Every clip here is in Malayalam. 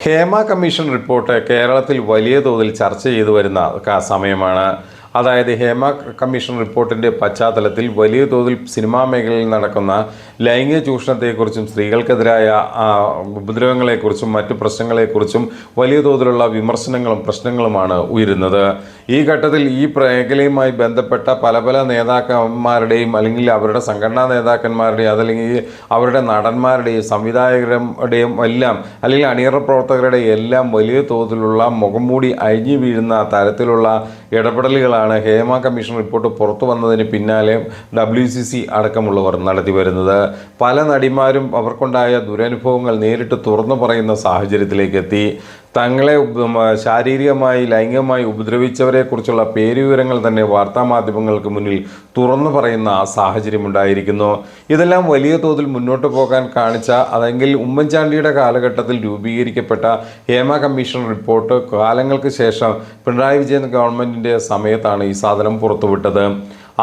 ഹേമ കമ്മീഷൻ റിപ്പോർട്ട് കേരളത്തിൽ വലിയ തോതിൽ ചർച്ച ചെയ്തു വരുന്ന സമയമാണ്. അതായത് ഹേമ കമ്മീഷൻ റിപ്പോർട്ടിന്റെ പശ്ചാത്തലത്തിൽ വലിയ തോതിൽ സിനിമാ മേഖലയിൽ നടക്കുന്ന ലൈംഗിക ചൂഷണത്തെക്കുറിച്ചും സ്ത്രീകൾക്കെതിരായ ഉപദ്രവങ്ങളെക്കുറിച്ചും മറ്റു പ്രശ്നങ്ങളെക്കുറിച്ചും വലിയ തോതിലുള്ള വിമർശനങ്ങളും പ്രശ്നങ്ങളുമാണ് ഉയരുന്നത്. ഈ ഘട്ടത്തിൽ ഈ മേഖലയുമായി ബന്ധപ്പെട്ട പല പല നേതാക്കന്മാരുടെയും അല്ലെങ്കിൽ അവരുടെ സംഘടനാ നേതാക്കന്മാരുടെയും അതല്ലെങ്കിൽ അവരുടെ നടന്മാരുടെയും സംവിധായകരുടെയും എല്ലാം അല്ലെങ്കിൽ അണിയറ പ്രവർത്തകരുടെ എല്ലാം വലിയ തോതിലുള്ള മുഖംമൂടി അഴിഞ്ഞു വീഴുന്ന തരത്തിലുള്ള ഇടപെടലുകളാണ് ഹേമ കമ്മീഷൻ റിപ്പോർട്ട് പുറത്തു വന്നതിന് പിന്നാലെ ഡബ്ല്യു സി സി അടക്കമുള്ളവർ നടത്തി വരുന്നത് പല നടിമാരും അവർക്കുണ്ടായ ദുരനുഭവങ്ങൾ നേരിട്ട് തുറന്നു പറയുന്ന സാഹചര്യത്തിലേക്ക് എത്തി തങ്ങളെ ശാരീരികമായി ലൈംഗികമായി ഉപദ്രവിച്ചവരെക്കുറിച്ചുള്ള പേരുവിവരങ്ങൾ തന്നെ വാർത്താമാധ്യമങ്ങൾക്ക് മുന്നിൽ തുറന്നു പറയുന്ന സാഹചര്യമുണ്ടായിരിക്കുന്നു ഇതെല്ലാം വലിയ തോതിൽ മുന്നോട്ട് പോകാൻ കാണിച്ച അതെങ്കിൽ ഉമ്മൻചാണ്ടിയുടെ കാലഘട്ടത്തിൽ രൂപീകരിക്കപ്പെട്ട ഹേമ കമ്മീഷൻ റിപ്പോർട്ട് കാലങ്ങൾക്ക് ശേഷം പിണറായി വിജയൻ ഗവൺമെന്റിന്റെ സമയത്താണ് ഈ സാധനം പുറത്തുവിട്ടത്.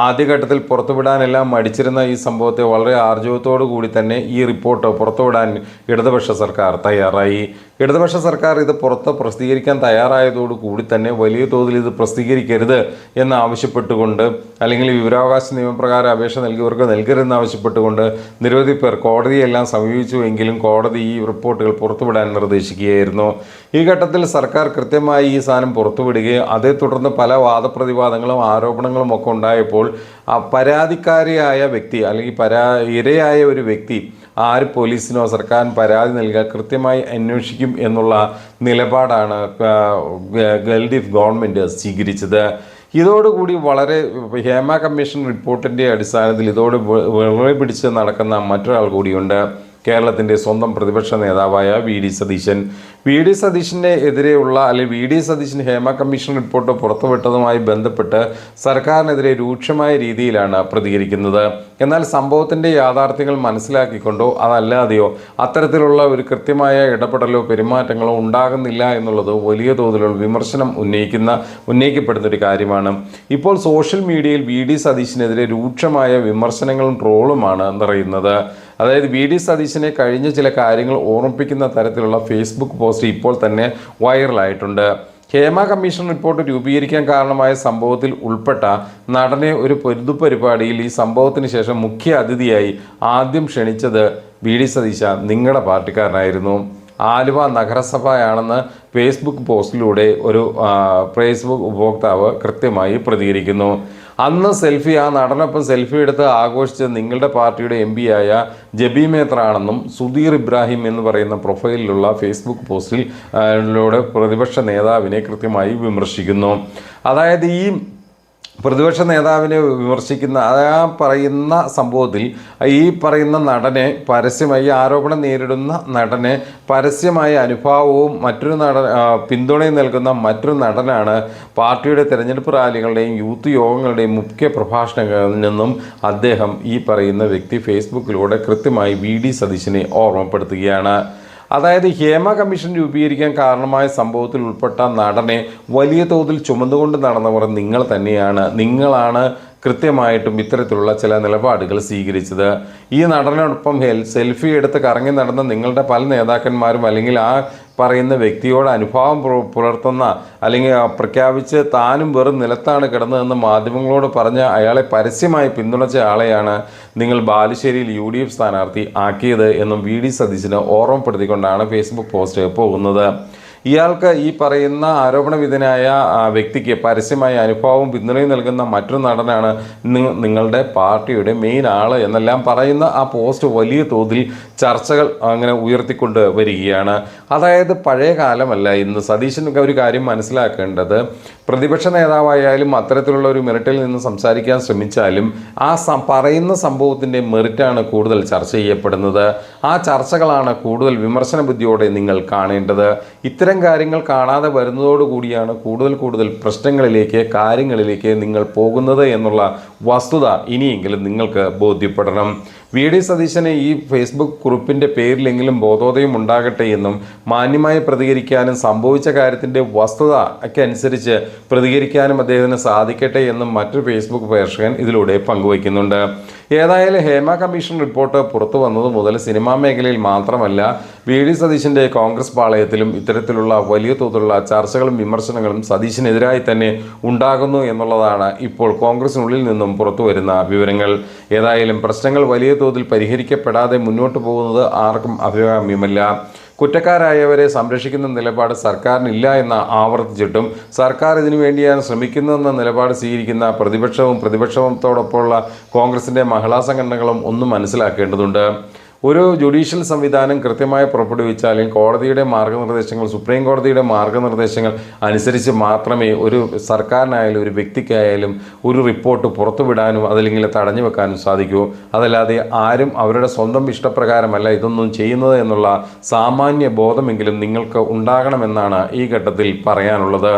ആദ്യഘട്ടത്തിൽ പുറത്തുവിടാനെല്ലാം മടിച്ചിരുന്ന ഈ സംഭവത്തെ വളരെ ആർജവത്തോടു കൂടി തന്നെ ഈ റിപ്പോർട്ട് പുറത്തുവിടാൻ ഇടതുപക്ഷ സർക്കാർ തയ്യാറായി. ഇടതുപക്ഷ സർക്കാർ ഇത് പുറത്ത് പ്രസിദ്ധീകരിക്കാൻ തയ്യാറായതോടു കൂടി തന്നെ വലിയ തോതിൽ ഇത് പ്രസിദ്ധീകരിക്കരുത് എന്ന് ആവശ്യപ്പെട്ടുകൊണ്ട് അല്ലെങ്കിൽ വിവരാവകാശ നിയമപ്രകാരം അപേക്ഷ നൽകിയവർക്ക് നൽകരുതെന്ന് ആവശ്യപ്പെട്ടുകൊണ്ട് നിരവധി പേർ കോടതിയെല്ലാം സമീപിച്ചുവെങ്കിലും കോടതി ഈ റിപ്പോർട്ടുകൾ പുറത്തുവിടാൻ നിർദ്ദേശിക്കുകയായിരുന്നു. ഈ ഘട്ടത്തിൽ സർക്കാർ കൃത്യമായി ഈ സാധനം പുറത്തുവിടുകയും അതേ തുടർന്ന് പല വാദപ്രതിവാദങ്ങളും ആരോപണങ്ങളും ഒക്കെ ഉണ്ടായപ്പോൾ ആ പരാതിക്കാരിയായ വ്യക്തി അല്ലെങ്കിൽ പരാ ഇരയായ ഒരു വ്യക്തി ആര് പോലീസിനോ സർക്കാരിന് പരാതി നൽകുക കൃത്യമായി അന്വേഷിക്കും എന്നുള്ള നിലപാടാണ് ഗൾഡിഫ് ഗവൺമെന്റ് സ്വീകരിച്ചത്. ഇതോടുകൂടി വളരെ ഹേമ കമ്മീഷൻ റിപ്പോർട്ടിന്റെ അടിസ്ഥാനത്തിൽ ഇതോട് വിളവ് പിടിച്ച് നടക്കുന്ന മറ്റൊരാൾ കൂടിയുണ്ട്. കേരളത്തിന്റെ സ്വന്തം പ്രതിപക്ഷ നേതാവായ V D Satheesan. V D സതീശന് എതിരെയുള്ള അല്ലെങ്കിൽ V D Satheesan Hema commission report പുറത്തുവിട്ടതുമായി ബന്ധപ്പെട്ട് സർക്കാരിനെതിരെ രൂക്ഷമായ രീതിയിലാണ് പ്രതികരിക്കുന്നത്. എന്നാൽ സംഭവത്തിന്റെ യാഥാർത്ഥ്യങ്ങൾ മനസ്സിലാക്കിക്കൊണ്ടോ അതല്ലാതെയോ അത്തരത്തിലുള്ള ഒരു കൃത്യമായ ഇടപെടലോ പെരുമാറ്റങ്ങളോ ഉണ്ടാകുന്നില്ല എന്നുള്ളത് വലിയ തോതിലുള്ള വിമർശനം ഉന്നയിക്കുന്ന ഉന്നയിക്കപ്പെടുന്ന ഒരു കാര്യമാണ്. ഇപ്പോൾ സോഷ്യൽ മീഡിയയിൽ വി ഡി സതീശിനെതിരെ രൂക്ഷമായ വിമർശനങ്ങളും ട്രോളുമാണ് നിറയുന്നത്. അതായത് വി ഡി സതീശനെ കഴിഞ്ഞ ചില കാര്യങ്ങൾ ഓർമ്മിപ്പിക്കുന്ന തരത്തിലുള്ള ഫേസ്ബുക്ക് പോസ്റ്റ് ഇപ്പോൾ തന്നെ വൈറലായിട്ടുണ്ട് ഹേമ കമ്മീഷൻ റിപ്പോർട്ട് രൂപീകരിക്കാൻ കാരണമായ സംഭവത്തിൽ ഉൾപ്പെട്ട നടനെ ഒരു പൊരുതുപരിപാടിയിൽ ഈ സംഭവത്തിന് ശേഷം മുഖ്യ അതിഥിയായി ആദ്യം ക്ഷണിച്ചത് വി ഡി സതീശ നിങ്ങളുടെ പാർട്ടിക്കാരനായിരുന്നു. ആലുവ നഗരസഭയാണെന്ന് ഫേസ്ബുക്ക് പോസ്റ്റിലൂടെ ഒരു ഫേസ്ബുക്ക് ഉപഭോക്താവ് കൃത്യമായി പ്രതികരിക്കുന്നു. അന്ന് സെൽഫി ആ നടനൊപ്പം സെൽഫി എടുത്ത് ആഘോഷിച്ച് നിങ്ങളുടെ പാർട്ടിയുടെ എം ആയ ജബി മേത്രാണെന്നും സുധീർ ഇബ്രാഹിം എന്ന് പറയുന്ന പ്രൊഫൈലിലുള്ള ഫേസ്ബുക്ക് പോസ്റ്റിൽ പ്രതിപക്ഷ നേതാവിനെ കൃത്യമായി വിമർശിക്കുന്നു. അതായത് ഈ പ്രതിപക്ഷ നേതാവിനെ വിമർശിക്കുന്ന ആ പറയുന്ന സംഭവത്തിൽ ഈ പറയുന്ന നടനെ പരസ്യമായി ആരോപണം നേരിടുന്ന നടനെ പരസ്യമായ അനുഭാവവും മറ്റൊരു നട ആ, പിന്തുണയും നൽകുന്ന മറ്റൊരു നടനാണ് പാർട്ടിയുടെ തെരഞ്ഞെടുപ്പ് റാലികളുടെയും യൂത്ത് യോഗങ്ങളുടെയും മുഖ്യ പ്രഭാഷണങ്ങളിൽ നിന്നും അദ്ദേഹം ഈ പറയുന്ന വ്യക്തി ഫേസ്ബുക്കിലൂടെ കൃത്യമായി വി ഡി സതീശിനെ ഓർമ്മപ്പെടുത്തുകയാണ്. അതായത് ഹേമ കമ്മീഷൻ രൂപീകരിക്കാൻ കാരണമായ സംഭവത്തിൽ ഉൾപ്പെട്ട നടനെ വലിയ തോതിൽ ചുമന്നുകൊണ്ട് നടന്നവർ നിങ്ങൾ തന്നെയാണ്. നിങ്ങളാണ് കൃത്യമായിട്ടും ഇത്തരത്തിലുള്ള ചില നിലപാടുകൾ സ്വീകരിച്ചത്. ഈ നടനോടൊപ്പം സെൽഫി എടുത്ത് കറങ്ങി നടന്ന നിങ്ങളുടെ പല നേതാക്കന്മാരും അല്ലെങ്കിൽ ആ പറയുന്ന വ്യക്തിയോട് അനുഭാവം പുല- പുലർത്തുന്ന അല്ലെങ്കിൽ പ്രഖ്യാപിച്ച് താനും വെറും നിലത്താണ് കിടന്നതെന്ന് മാധ്യമങ്ങളോട് പറഞ്ഞ അയാളെ പരസ്യമായി പിന്തുണച്ച ആളെയാണ് നിങ്ങൾ ബാലുശ്ശേരിയിൽ യു ഡി എഫ് സ്ഥാനാർത്ഥി ആക്കിയത് എന്നും വി ഡി സതീശിന് ഓർമ്മപ്പെടുത്തിക്കൊണ്ടാണ് ഫേസ്ബുക്ക് പോസ്റ്റ് പോകുന്നത്. ഇയാൾക്ക് ഈ പറയുന്ന ആരോപണവിധനായ വിധനായ വ്യക്തിക്ക് പരസ്യമായ അനുഭവവും പിന്തുണയും നൽകുന്ന മറ്റൊരു നടനാണ് നിങ്ങളുടെ പാർട്ടിയുടെ മെയിൻ ആൾ എന്നെല്ലാം പറയുന്ന ആ പോസ്റ്റ് വലിയ തോതിൽ ചർച്ചകൾ അങ്ങനെ ഉയർത്തിക്കൊണ്ട് വരികയാണ്. അതായത് പഴയ കാലമല്ല ഇന്ന്. സതീശൻ ഒരു കാര്യം മനസ്സിലാക്കേണ്ടത് പ്രതിപക്ഷ നേതാവായാലും അത്തരത്തിലുള്ള ഒരു മെറിറ്റിൽ നിന്ന് സംസാരിക്കാൻ ശ്രമിച്ചാലും ആ പറയുന്ന സംഭവത്തിന്റെ മെറിറ്റാണ് കൂടുതൽ ചർച്ച ചെയ്യപ്പെടുന്നത്. ആ ചർച്ചകളാണ് കൂടുതൽ വിമർശന ബുദ്ധിയോടെ നിങ്ങൾ കാണേണ്ടത്. ഇത്തരം കാര്യങ്ങൾ കാണാതെ വരുന്നതോടുകൂടിയാണ് കൂടുതൽ കൂടുതൽ പ്രശ്നങ്ങളിലേക്ക് കാര്യങ്ങളിലേക്ക് നിങ്ങൾ പോകുന്നത് എന്നുള്ള വസ്തുത ഇനിയെങ്കിലും നിങ്ങൾക്ക് ബോധ്യപ്പെടണം. വി ഡി സതീശന് ഈ ഫേസ്ബുക്ക് കുറിപ്പിന്റെ പേരിലെങ്കിലും ബോധോദയം ഉണ്ടാകട്ടെ എന്നും മാന്യമായി പ്രതികരിക്കാനും സംഭവിച്ച കാര്യത്തിന്റെ വസ്തുത ഒക്കെ അനുസരിച്ച് പ്രതികരിക്കാനും അദ്ദേഹത്തിന് സാധിക്കട്ടെ എന്നും മറ്റൊരു ഫേസ്ബുക്ക് പ്രേക്ഷകൻ ഇതിലൂടെ പങ്കുവയ്ക്കുന്നുണ്ട്. ഏതായാലും ഹേമ കമ്മീഷൻ റിപ്പോർട്ട് പുറത്തു വന്നത് മുതൽ സിനിമാ മേഖലയിൽ മാത്രമല്ല വി ഡി സതീശിന്റെ കോൺഗ്രസ് പാളയത്തിലും ഇത്തരത്തിലുള്ള വലിയ തോതിലുള്ള ചർച്ചകളും വിമർശനങ്ങളും സതീശിനെതിരായി തന്നെ ഉണ്ടാകുന്നു എന്നുള്ളതാണ് ഇപ്പോൾ കോൺഗ്രസിനുള്ളിൽ നിന്നും പുറത്തു വരുന്ന വിവരങ്ങൾ. ഏതായാലും പ്രശ്നങ്ങൾ വലിയ തോതിൽ പരിഹരിക്കപ്പെടാതെ മുന്നോട്ട് പോകുന്നത് ആർക്കും അഭികാമ്യമല്ല. കുറ്റക്കാരായവരെ സംരക്ഷിക്കുന്ന നിലപാട് സർക്കാരിനില്ല എന്ന് ആവർത്തിച്ചിട്ടും സർക്കാർ ഇതിനു വേണ്ടിയാണ് ശ്രമിക്കുന്നതെന്ന നിലപാട് സ്വീകരിക്കുന്ന പ്രതിപക്ഷവും പ്രതിപക്ഷത്തോടൊപ്പമുള്ള കോൺഗ്രസിന്റെ മഹിളാ സംഘടനകളും ഒന്നും മനസ്സിലാക്കേണ്ടതുണ്ട്. ഒരു ജുഡീഷ്യൽ സംവിധാനം കൃത്യമായി പുറപ്പെടുവിച്ചാലും കോടതിയുടെ മാർഗനിർദ്ദേശങ്ങൾ സുപ്രീം കോടതിയുടെ മാർഗനിർദ്ദേശങ്ങൾ അനുസരിച്ച് മാത്രമേ ഒരു സർക്കാരിനായാലും ഒരു വ്യക്തിക്കായാലും ഒരു റിപ്പോർട്ട് പുറത്തുവിടാനും അതല്ലെങ്കിൽ തടഞ്ഞു വെക്കാനും സാധിക്കൂ. അതല്ലാതെ ആരും അവരുടെ സ്വന്തം ഇഷ്ടപ്രകാരമല്ല ഇതൊന്നും ചെയ്യുന്നത് എന്നുള്ള സാമാന്യ ബോധമെങ്കിലും നിങ്ങൾക്ക് ഉണ്ടാകണമെന്നാണ് ഈ ഘട്ടത്തിൽ പറയാനുള്ളത്.